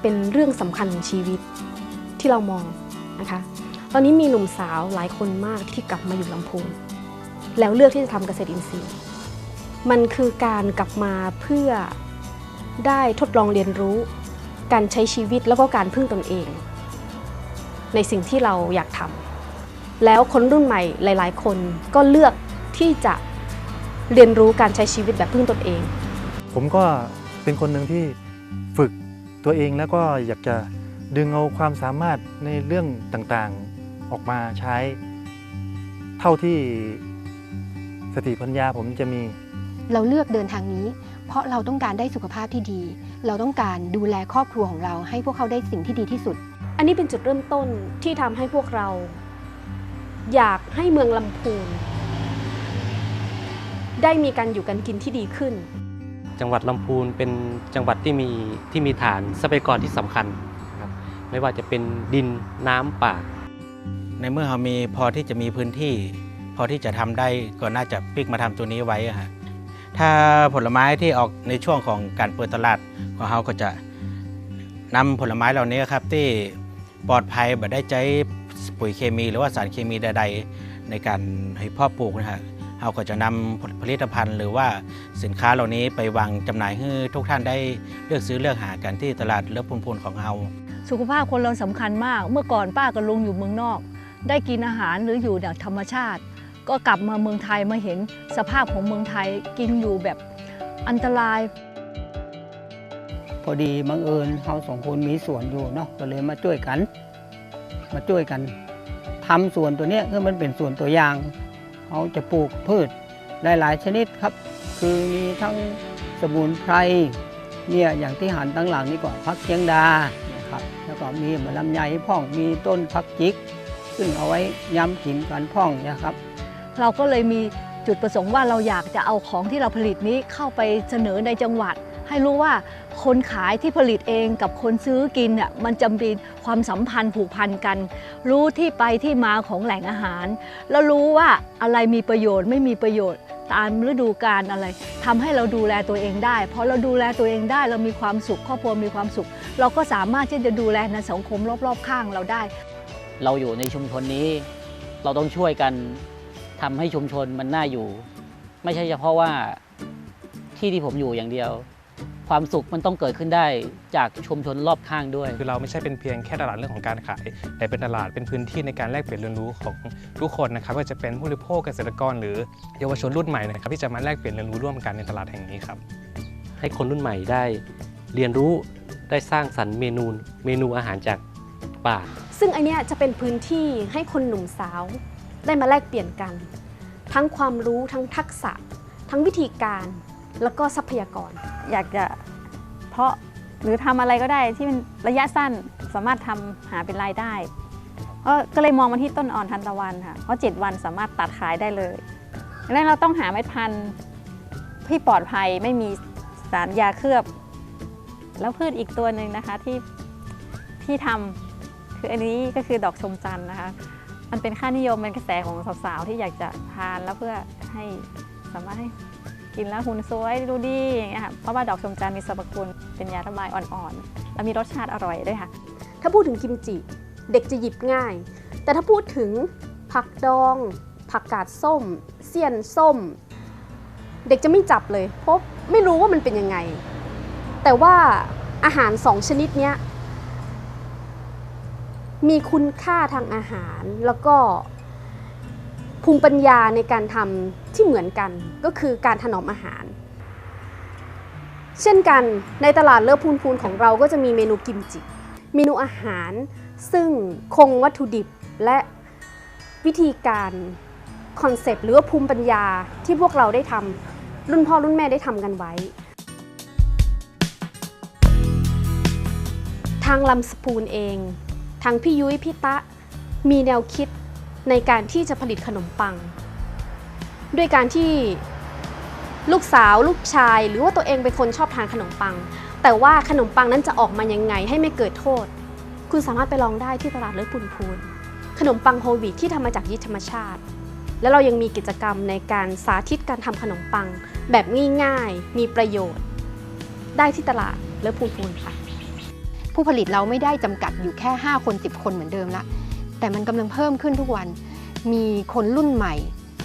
เป็นเรื่องสำคัญของชีวิตที่เรามองนะคะ ตอนนี้มีหนุ่มสาวหลายคนมากที่กลับมาอยู่ลำพูนแล้วเลือกที่จะทำเกษตรอินทรีย์ มันคือการกลับมาเพื่อได้ทดลองเรียนรู้ การใช้ชีวิตแล้วก็การพึ่งตนเอง ในสิ่งที่เราอยากทำแล้วคนรุ่นใหม่หลาย ๆ คนก็เลือกที่จะเรียนรู้การใช้ชีวิตแบบพึ่งตนเอง ผมก็เป็นคนหนึ่งที่ ตัวเองแล้วก็อยากจะดึงเอาความสามารถในเรื่องต่างๆออกมาใช้ เท่าที่สติปัญญาผมจะมี เราเลือกเดินทางนี้ เพราะเราต้องการได้สุขภาพที่ดี เราต้องการดูแลครอบครัวของเรา ให้พวกเขาได้สิ่งที่ดีที่สุด อันนี้เป็นจุดเริ่มต้นที่ทำให้พวกเรา อยากให้เมืองลำพูนได้มีการอยู่กันกินที่ดีขึ้น จังหวัดลำพูนเป็นจังหวัดที่มีที่มีฐานทรัพยากรที่สำคัญครับไม่ว่าจะเป็นดินน้ำป่า ในเมื่อเรามีพอที่จะมีพื้นที่ พอที่จะทำได้ก็น่าจะพิกมาทำตัวนี้ไว้ฮะถ้าผลไม้ที่ออกในช่วงของการเปิดตลาดของเราก็จะนำผลไม้เหล่านี้ครับที่ปลอดภัยแบบได้ใช้ปุ๋ยเคมี หรือว่าสารเคมีใด ๆ ในการให้พ่อปลูกนะฮะ เราก็จะนำผลิตภัณฑ์ หรือว่าสินค้าเหล่านี้ไปวางจำหน่ายให้ทุกท่านได้เลือกซื้อเลือกหากันที่ตลาดเลือกพูนพูนของเราสุขภาพคนเราสำคัญมาก เมื่อก่อนป้ากับลุงอยู่เมืองนอก ได้กินอาหารหรืออยู่แบบธรรมชาติ ก็กลับมาเมืองไทยมาเห็นสภาพของเมืองไทยกินอยู่แบบอันตราย พอดีบังเอิญเราสองคนมีสวนอยู่เนาะก็เลยมาช่วยกัน มาช่วยกันทำสวนตัวเนี้ยคือมันเป็นสวนตัวอย่าง เขาจะปลูกพืชได้หลายชนิดครับ คือมีทั้งสมุนไพรเนี่ยอย่างที่หันตั้งหลังนี่ก็พักเชียงดานะครับแล้วก็มีมะลำไยพ่องมีต้นพักจิก ซึ่งเอาไว้ย้ำกินกันพ่องนะครับ เราก็เลยมีจุดประสงค์ว่าเราอยากจะเอาของที่เราผลิตนี้เข้าไปเสนอในจังหวัด ให้รู้ว่า คนขายที่ผลิตเองกับคนซื้อกินน่ะมันจำเป็นความสัมพันธ์ผูกพันกัน รู้ที่ไปที่มาของแหล่งอาหาร แล้วรู้ว่าอะไรมีประโยชน์ไม่มีประโยชน์ตามฤดูกาลอะไรทำให้เราดูแลตัวเองได้พราะเราดูแลตัวเองได้เรามีความสุขครอบครัวมีความสุข เราก็สามารถที่จะดูแลในสังคมรอบๆข้างเราได้ เราอยู่ในชุมชนนี้ เราต้องช่วยกันทำให้ชุมชนมันน่าอยู่ ไม่ใช่เฉพาะว่าที่ที่ผมอยู่อย่างเดียว ความสุขมันต้องเกิดขึ้นได้จากชุมชนรอบข้างด้วย คือเราไม่ใช่เป็นเพียงแค่ตลาดเรื่องของการขาย แต่เป็นตลาดเป็นพื้นที่ในการแลกเปลี่ยนเรียนรู้ของทุกคนนะครับไม่ว่าจะเป็นผู้บริโภคเกษตรกร หรือเยาวชนรุ่นใหม่นะครับที่จะมาแลกเปลี่ยนเรียนรู้ร่วมกันในตลาดแห่งนี้ครับให้คนรุ่นใหม่ได้เรียนรู้ได้สร้างสรรค์เมนูเมนูอาหารจากป่า ซึ่งอันเนี้ยจะเป็นพื้นที่ให้คนหนุ่มสาว ได้มาแลกเปลี่ยนกัน ทั้งความรู้ทั้งทักษะ ทั้งวิธีการ แล้วก็ทรัพยากร อยากจะเพาะหรือทำอะไรก็ได้ที่มันระยะสั้นสามารถทำหาเป็นรายได้ก็ก็เลยมองมาที่ต้นอ่อนทันตะวันค่ะ เพราะ 7 วันสามารถตัดขายได้เลยดังนั้นเราต้องหาเม็ดพันธุ์ที่ปลอดภัยไม่มีสารยาเคลือบ แล้วพืชอีกตัวหนึ่งนะคะที่ที่ทำคืออันนี้ก็คือดอกชมจันทร์นะคะ มันเป็นค่านิยมเป็นกระแสของสาวๆที่อยากจะทานแล้วเพื่อให้สามารถให้ กินแล้วหุ่นสวยดูดีอย่างเงี้ยค่ะเพราะว่าดอกชมจันทร์มีสรรพคุณเป็นยาระบายอ่อนๆ แล้วมีรสชาติอร่อยด้วยค่ะ ถ้าพูดถึงกิมจิเด็กจะหยิบง่าย แต่ถ้าพูดถึงผักดอง ผักกาดส้ม เสี้ยนส้ม เด็กจะไม่จับเลยเพราะไม่รู้ว่ามันเป็นยังไง แต่ว่าอาหารสองชนิดเนี้ยมีคุณค่าทางอาหารแล้วก็ ภูมิปัญญาในการทำที่เหมือนกันก็คือการถนอมอาหาร เช่นกันในตลาดเลิศพูนพูนของเราก็จะมีเมนูกิมจิ เมนูอาหาร ซึ่งคงวัตถุดิบและวิธีการคอนเซปต์หรือว่าภูมิปัญญาที่พวกเราได้ทำรุ่นพ่อรุ่นแม่ได้ทำกันไว้ ทางลำสปูนเอง ทางพี่ยุ้ยพี่ตะมีแนวคิด ในการที่จะผลิตขนมปัง ด้วยการที่ลูกสาวลูกชาย หรือว่าตัวเองเป็นคนชอบทานขนมปัง แต่ว่าขนมปังนั้นจะออกมายังไงให้ไม่เกิดโทษ คุณสามารถไปลองได้ที่ตลาดเลิศพูนพูน ขนมปังโฮลวีตที่ทำมาจากยีสต์ธรรมชาติ แล้วเรายังมีกิจกรรมในการสาธิตการทำขนมปัง แบบง่ายๆ มีประโยชน์ ได้ที่ตลาดเลิศพูนพูนค่ะ ผู้ผลิตเราไม่ได้จำกัดอยู่แค่ 5 คน 10 คนเหมือนเดิมละ แต่มันกำลังเพิ่มขึ้นทุกวัน มีคนรุ่นใหม่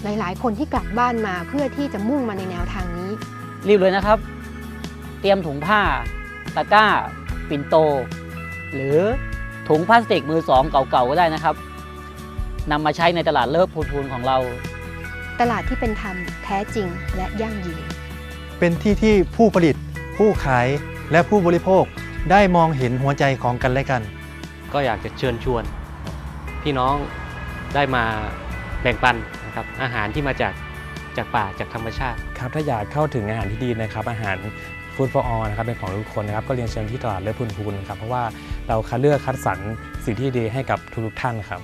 หลาย ๆ คนที่กลับบ้านมาเพื่อที่จะมุ่งมาในแนวทางนี้ รีบเลยนะครับ เตรียมถุงผ้า ตะกร้า ปิ่นโต หรือถุงพลาสติกมือสองเก่าๆก็ได้นะครับนำมาใช้ในตลาดเลิฟพูนพูนของเรา ตลาดที่เป็นธรรมแท้จริงและยั่งยืน เป็นที่ที่ผู้ผลิต ผู้ขายและผู้บริโภคได้มองเห็นหัวใจของกันและกัน ก็อยากจะเชิญชวน พี่น้องได้มาแบ่งปันนะครับอาหารที่มาจากจากป่าจากธรรมชาติ ครับถ้าอยากเข้าถึงอาหารที่ดีนะครับ อาหารฟู้ดฟอร์ออนะครับเป็นของทุกคนนะครับก็เรียนเชิญที่ตลาดเลิศพูนพูนครับเพราะว่าเราคัดเลือกคัดสรรสิ่งที่ดีให้กับทุกๆท่านครับ